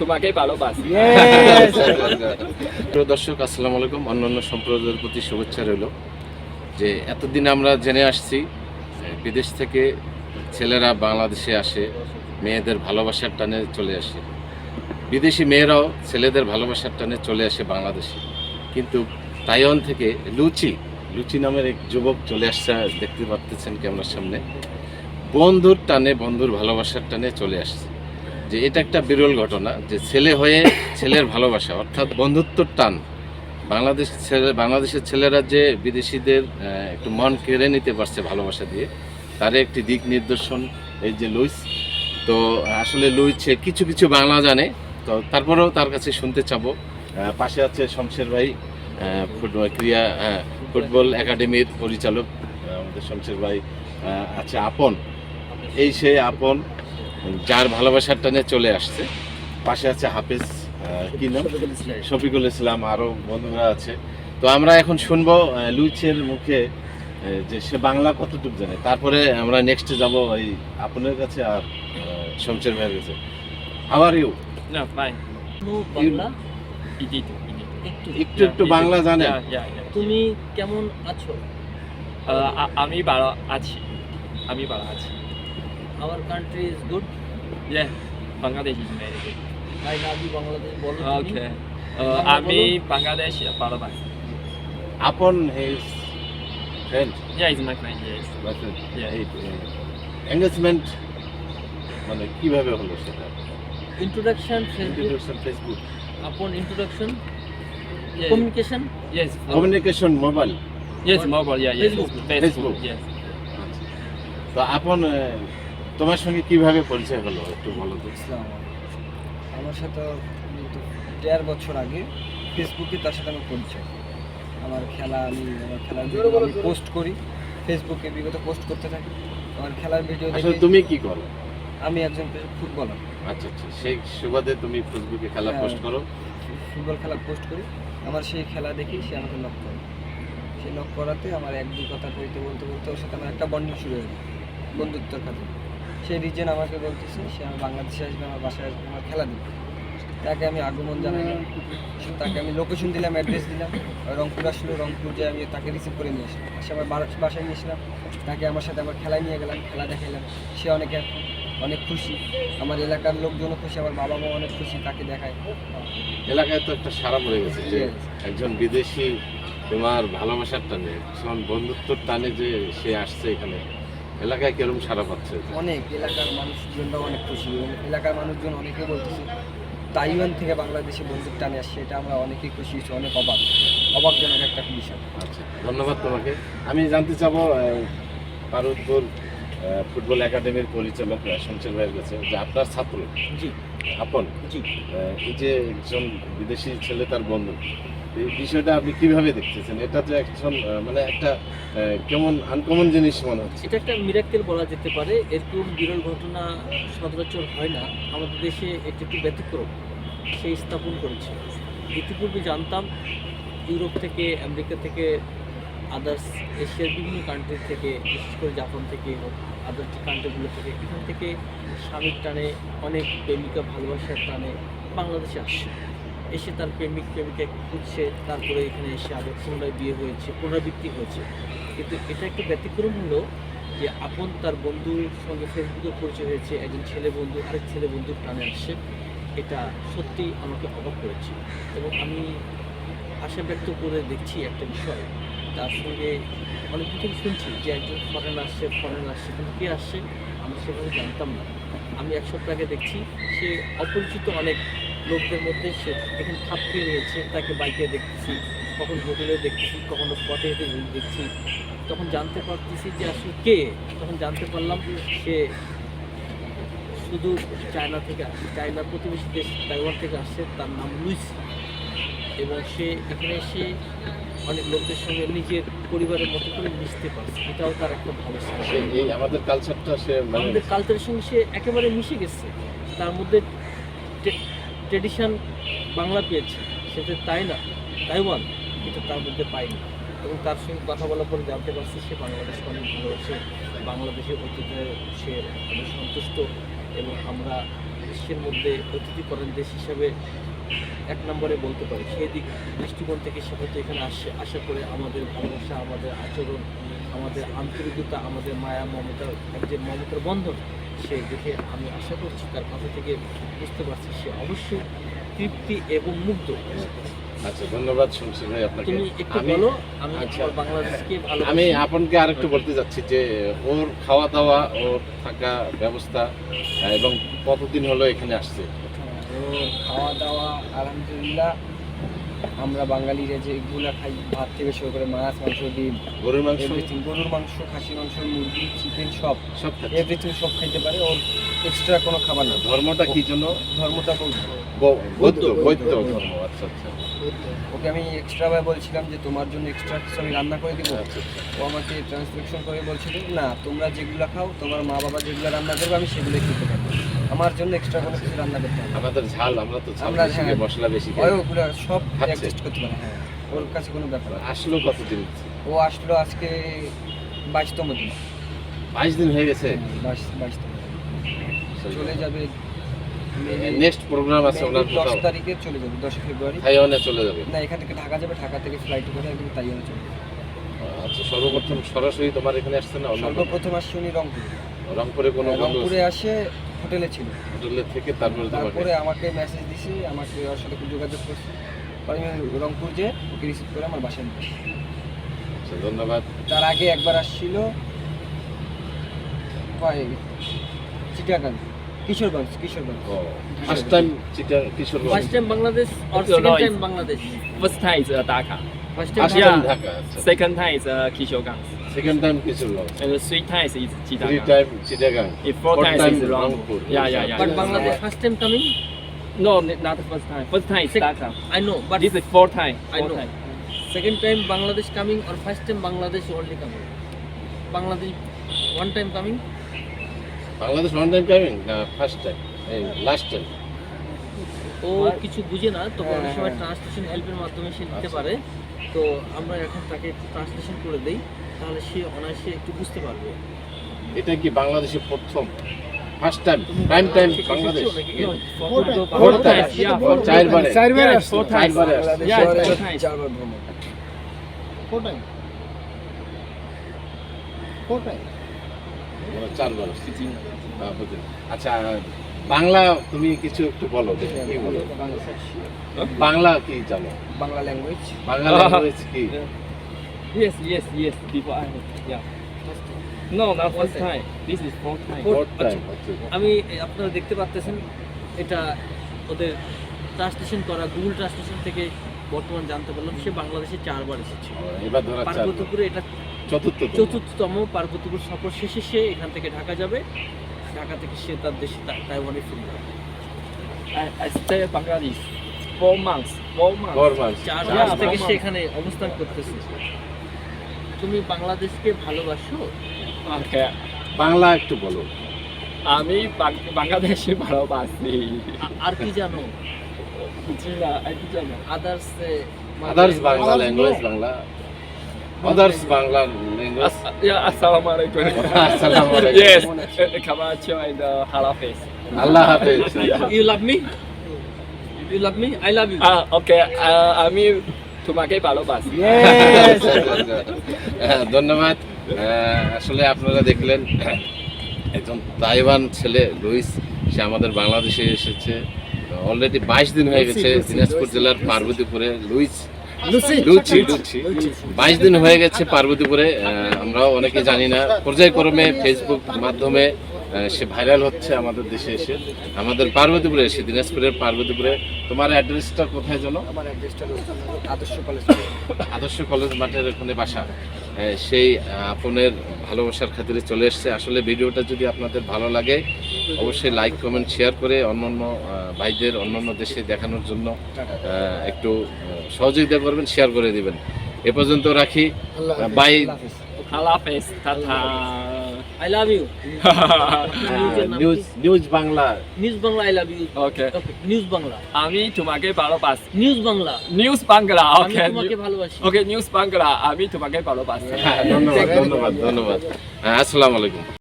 তোমাকেই ভালোবাসি। প্রিয় দর্শক আসসালামু আলাইকুম। অন্যান্য সম্প্রদায়ের প্রতি শুভেচ্ছা রইল। যে এতদিন আমরা জেনে আসছি বিদেশ থেকে ছেলেরা বাংলাদেশে আসে মেয়েদের ভালোবাসার টানে চলে আসে। বিদেশি মেয়েরাও ছেলেদের ভালোবাসার টানে চলে আসে বাংলাদেশে। কিন্তু তাইওয়ান থেকে লুচি লুচি নামের এক যুবক চলে আসছে দেখতে পাচ্ছেন ক্যামেরার সামনে। বন্ধুর টানে বন্ধুর ভালোবাসার টানে চলে আসছে। যে এটা একটা বিরল ঘটনা যে ছেলে হয়ে ছেলের ভালোবাসা, অর্থাৎ বন্ধুত্বর টান। বাংলাদেশ ছেলে, বাংলাদেশের ছেলেরা যে বিদেশিদের একটু মন কেড়ে নিতে পারছে ভালোবাসা দিয়ে, তার একটি দিক নির্দেশন, এই যে লুইস। তো আসলে লুইস সে কিছু কিছু বাংলা জানে, তো তারপরেও তার কাছে শুনতে চাবো। পাশে আছে শমশের ভাই ফুটবল ক্রিয়া ফুটবল একাডেমির পরিচালক। আমাদের শমশের ভাই আছে আপন। এই সে আপন যার ভালোবাসার টানে চলে আসছে। পাশে আছে হাফেজ কি নাম? শফিকুল ইসলাম আরও বন্ধুরা আছে। তো আমরা এখন শুনব লুইচের মুখে যে সে বাংলা কতটুকু জানে। তারপরে আমরা নেক্সটে যাব এই আপনার কাছে আর শমশের ভাইয়ের কাছে। হাওয়ার ইউ না ফাইন বাংলা? একটু একটু একটু বাংলা জানেন? তুমি কেমন আছো? আমি ভালো আছি। আমি ভালো আছি। Hour country is good yeah Bangladesh is very good I love you Bangladesh বলো ওকে বাংলা আমি বলো। বাংলাদেশ ভালোবাসি আপন his friend Yeah, it's my friend, yes. Engagement মানে কীভাবে হলো সেটা? ইন্ট্রোডাকশন ফেসবুক ইন্ট্রোডাকশন ফেসবুক আপন introduction Yeah, communication yes, communication mobile yes, mobile, yeah, yes. Facebook. Facebook, Facebook. yes. তো আপন আহ, তোমার সঙ্গে কীভাবে পরিচয় হলো একটু বলো তো? ইসলাম আমার সাথে দেড় বছর আগে ফেসবুকে তার সাথে আমার পরিচয়। আমার খেলা আমি আমার খেলার ভিডিও আমি পোস্ট করি। ফেসবুকে বিগত পোস্ট করতে থাকি। আমার খেলার ভিডিও আসলে দেখে তুমি কি করো? আমি একজন ফুটবলার আচ্ছা আচ্ছা সেই সুবাদে তুমি ফেসবুকে খেলা হ্যাঁ। পোস্ট করো। ফুটবল খেলা পোস্ট করি। আমার সেই খেলা দেখি সে আমাকে লক করে। সে লক করাতে আমার এক দুই কথা কইতে বলতে বলতে ওর সাথে আমার একটা বন্ডিং শুরু হয়ে যায়। বন্ধুত্বের খাতে সেই রিজন আমাকে বলতেছে সে আমার বাংলাদেশে আসবে আমার বাসায় আসবে আমার খেলা দিবে তাকে আমি আগমন জানাইলাম সে- তাকে আমি লোকেশন দিলাম অ্যাড্রেস দিলাম। রংপুর আসলো রংপুর যে আমি তাকে রিসিভ করে নিয়ে আসলাম। সে আমার বাসায় নিয়ে আসলাম। তাকে আমার সাথে আমার খেলায় নিয়ে গেলাম খেলা দেখাইলাম। সে অনেক অনেক খুশি। আমার এলাকার লোকজনও খুশি আমার বাবা মা অনেক খুশি তাকে দেখায়। এলাকায় তো একটা সারা পড়ে গেছে যে একজন বিদেশি তোমার ভালোবাসার টানে বন্ধুত্বর টানে যে সে আসছে এখানে। এলাকায় কীরকম সারা পাচ্ছে? অনেক এলাকার মানুষজনরা অনেক খুশি। এবং এলাকার মানুষজন অনেকে বলতেছে তাইওয়ান থেকে বাংলাদেশে বন্ধুর টানে আসছে এটা আমরা অনেকেই খুশি হয়েছি অনেক অবাক। অবাকজনক একটা বিষয়। আচ্ছা ধন্যবাদ তোমাকে। আমি জানতে চাবো পারুদপুর ফুটবল একাডেমির পরিচালক শমশের ভাইয়ের কাছে যে আপনার ছাত্র জি। আপন জি। এই যে একজন বিদেশি ছেলে তার বন্ধু বিষয়টা আপনি কীভাবে দেখতেছেন? এটা তো একজন মানে একটা কেমন আনকমন জিনিস মনে হচ্ছে। এটা একটা মিরাক্কেল বলা যেতে পারে। এরকম বিরল ঘটনা সচরাচর হয় না। আমাদের দেশে এটি একটু ব্যতিক্রম। সেই স্থাপন করেছে। ইতিপূর্বে জানতাম, ইউরোপ থেকে, আমেরিকা থেকে আদার্স এশিয়ার বিভিন্ন কান্ট্রি থেকে, বিশেষ করে জাপান থেকে হোক আদার কান্ট্রিগুলো থেকে, এখান থেকে স্বামীর টানে অনেক প্রেমিকা ভালোবাসার টানে বাংলাদেশে আসছে এসে তার প্রেমিক প্রেমিকা খুঁজছে, তারপরে এখানে এসে আবার পুনরায় বিয়ে হয়েছে, পুনরাবৃত্তি হয়েছে। কিন্তু এটা একটু ব্যতিক্রম হলো যে আপন তার বন্ধুর সঙ্গে ফেসবুকে পরিচয় হয়েছে, একজন ছেলে বন্ধু, আরেক ছেলে বন্ধুর টানে আসছে। এটা সত্যি আমাকে অবাক করেছে এবং আমি আশা ব্যক্ত করে দেখছি একটা বিষয়। তার সঙ্গে অনেক কিছু শুনছি যে একজন ফরেন আসছে ফরেন আসছে, কিন্তু কে আসছে আমি সেভাবে জানতাম না। আমি এক সপ্তাহ আগে দেখছি, সে অপরিচিত অনেক লোকদের মধ্যে সে এখানে খাপ খেয়ে নিয়েছে তাকে বাইকে দেখতেছি কখন হোটেলে দেখতেছি কখনো পথে দেখছি। তখন জানতে পারতেছি যে আসলে কে? তখন জানতে পারলাম সে শুধু চায়না থেকে আসছে চায়নার প্রতিবেশী দেশ তাইওয়ান থেকে আসছে তার নাম লুইস। এবং সে এখানে এসে অনেক লোকদের সঙ্গে নিজের পরিবারের মতো করে মিশতে পারছে। এটাও তার একটা ভালো আমাদের কালচারটা সে মানে আমাদের কালচারের সঙ্গে সে একেবারে মিশে গেছে। তার মধ্যে ট্রেডিশন বাংলা পেয়েছে সেটা তাই না? তাইওয়ান এটা তার মধ্যে পাইনি। এবং তার সঙ্গে কথা বলার পরে জানতে পারছি সে বাংলাদেশকে অনেক ভালোবাসে, বাংলাদেশের অতীতে সে অনেক সন্তুষ্ট এবং আমরা বিশ্বের মধ্যে অতিথিকরণ দেশ হিসাবে এক নম্বরে বলতে পারি। সেই দিক দৃষ্টিকোণ থেকে সে হয়তো এখানে আসে, আশা করে আমাদের ভালোবাসা, আমাদের আচরণ, আমাদের আন্তরিকতা, আমাদের মায়া মমতা যে মমতার বন্ধন সে দেখে আমি আশা করছি তার কথা থেকে বুঝতে পারছি সে অবশ্যই তৃপ্তি এবং মুগ্ধ আচ্ছা ধন্যবাদ শুনছি ভাই আপনাকে। আমি- আমি আচ্ছা। আপনকে আরেকটু বলতে যাচ্ছি যে ওর খাওয়া দাওয়া ওর থাকা ব্যবস্থা এবং কতদিন হলো এখানে আসছে? খাওয়া দাওয়া আলহামদুলিল্লাহ। আমরা বাঙালিরা যেগুলো খাই ভাত থেকে শুরু করে মাছ মাংস ডিম গরুর মাংস? গরুর মাংস খাসি মাংস মুরগি চিকেন সব। সব। এভরিথিং সব খাইতে পারে ওর এক্সট্রা কোনো খাবার না। ধর্মটা কি জন্য? ধর্মটা বৌদ্ধ বৌ- বৌদ্ধ বৌদ্ধ, বৌদ্ধ বৌদ্ধ। ধর্ম আচ্ছা আচ্ছা ওকে আমি এক্সট্রা ভাবে বলছিলাম যে তোমার জন্য এক্সট্রা আমি রান্না করে দিব আচ্ছা, আচ্ছা। ও আমাকে ট্রান্সলেশন করে বলছিল না তোমরা যেগুলো খাও তোমার মা বাবা যেগুলো রান্না করবে আমি সেগুলোই খেতে পারব আমার জন্য এক্সট্রা কোনো কিছু রান্না করতে হবে আমাদের ঝাল আমরা তো আমরা, হ্যাঁ। মশলা বেশি খাই ওগুলো সব? অ্যাডজাস্ট করতে পারে হ্যাঁ ওর কাছে কোনো ব্যাপার আসলো কতদিন ও আসলো আজকে বাইশতম দিন বাইশ দিন হয়ে গেছে বাইশ বাইশতম। চলে যাবে নেক্সট প্রোগ্রাম আছে ওনার দশ তারিখে চলে যাবে দশই ফেব্রুয়ারি। থাইওয়ানে চলে যাবে। না এখান থেকে ঢাকা যাবে ঢাকা থেকে ফ্লাইট করে একদম তাইওয়ানে চলে যাবে। আচ্ছা সর্বপ্রথম সরাসরি তোমার এখানে আসছে না সর্বপ্রথম আসছে উনি রংপুরে। রংপুরে কোনো রংপুরে আসে হোটেলে ছিল। হোটেলে থেকে তারপরে তারপরে আমাকে মেসেজ দিছে আমাকে ওর সাথে যোগাযোগ করছে। আমি রংপুর যে ওকে রিসিভ করে আমার বাসায় নিয়ে। আচ্ছা, ধন্যবাদ। তার আগে একবার আসছিল চিটাগাং। কিশোরগঞ্জ কিশোরগঞ্জ ফার্স্ট টাইম চিটা কিশোরগঞ্জ ফার্স্ট টাইম বাংলাদেশ আর No, second it's- time Bangladesh First time is uh, Dhaka. First first time time Yeah. Dhaka আচ্ছা Second time is uh, Kishogang. Second time Kishoreganj And the three times is three Chittagong. Time Chittagong If four Fourth times time is Rangpur. Rangpur. Yeah, yeah, yeah. But yeah. Bangladesh first time coming No, n- not the first time. First time is Sec- Dhaka. I know but This is four time. I Four know. time. Second time Bangladesh coming R first time Bangladesh only coming Bangladesh one time coming Bangladesh one time coming না first time এই last time ও কিছু বুঝে না তবে অনেক হ্যাঁ, সময় হ্যাঁ। ট্রান্সলেশন হেল্পের মাধ্যমে সে নিতে আচ্ছা। পারে। তো আমরা এখন তাকে ট্রান্সলেশন করে দেই তাহলে সে অনায়াসে একটু বুঝতে পারবে। এটা কি বাংলাদেশে প্রথম? First time prime time Bangladesh. Yeah, four চারবারে। four times. চারবারে ভ্রমণ মানে চারবার আসছে। হ্যাঁ, বুঝলাম। আচ্ছা বাংলা তুমি কিছু একটু বলো দেখি কি বলো বাংলা কি জানো বাংলা ল্যাঙ্গুয়েজ বাংলা ল্যাঙ্গুয়েজ কি Yes, yes, yes. Before I yeah. No, not first time. This is fourth time. Four- fourth time আমি আপনারা দেখতে পাচ্ছেন এটা ওদের ট্রান্সলেশন করা গুগল ট্রান্সলেশন থেকে বর্তমান জানতে পারলাম সে বাংলাদেশে চারবার এসেছে। এবার ধরা পার্বতীপুরে এটা চতুর্থ চতুর্থতম পার্বতীপুর সফর শেষে সে এখান থেকে ঢাকা যাবে। ঢাকা থেকে সে তার দেশে তাইওয়ানে ফিরে যাবে। I, I stay in Bangladesh four months. Four months. Four মাস। চার মাস থেকে সে এখানে অবস্থান করতেছে। তুমি বাংলাদেশকে ভালোবাসো? Okay. বাংলা একটু বলো। আমি বাং- বাংলাদেশে ভালোবাসি। আ- আর কি জানো? Others others Bangla language Bangla others language আসসালামু আলাইকুম আল্লাহ হাফেজ you love me you love me I love you. Uh, আমি তোমাকে ভালোবাসি ধন্যবাদ। আসলে আপনারা দেখলেন একজন তাইওয়ান ছেলে লুইস সে আমাদের বাংলাদেশে এসেছে। অলরেডি বাইশ দিন হয়ে গেছে দিনাজপুর জেলার পার্বতীপুরে লুইস। লুচি লুচি বাইশ দিন হয়ে গেছে পার্বতীপুরে আহ, আমরাও অনেকে জানি না। পর্যায়ক্রমে ফেসবুক মাধ্যমে সে ভাইরাল হচ্ছে আমাদের দেশে এসে। আমাদের পার্বতীপুরে এসে দিনাজপুরের পার্বতীপুরে। তোমার অ্যাড্রেসটা কোথায় যেন আমার অ্যাড্রেসটা আদর্শ কলেজ আদর্শ কলেজ মাঠের ওখানে বাসা। সেই আপনের ভালোবাসার খাতিরে চলে এসছে। আসলে ভিডিওটা যদি আপনাদের ভালো লাগে অবশ্যই লাইক কমেন্ট শেয়ার করে অন্যান্য ভাইদের অন্যান্য দেশে দেখানোর জন্য একটু সহযোগিতা করবেন শেয়ার করে দিবেন। এ পর্যন্ত রাখি। Bye. Tata. I love you news news Bangla news Bangla I love you okay. Okay news Bangla আমি তোমাকে ভালোবাসি। নিউজ বাংলা নিউজ বাংলা আমি okay. তোমাকে ভালোবাসি। Okay নিউজ বাংলা আমি তোমাকে ভালোবাসি। হ্যাঁ, ধন্যবাদ ধন্যবাদ ধন্যবাদ। আসসালামু আলাইকুম।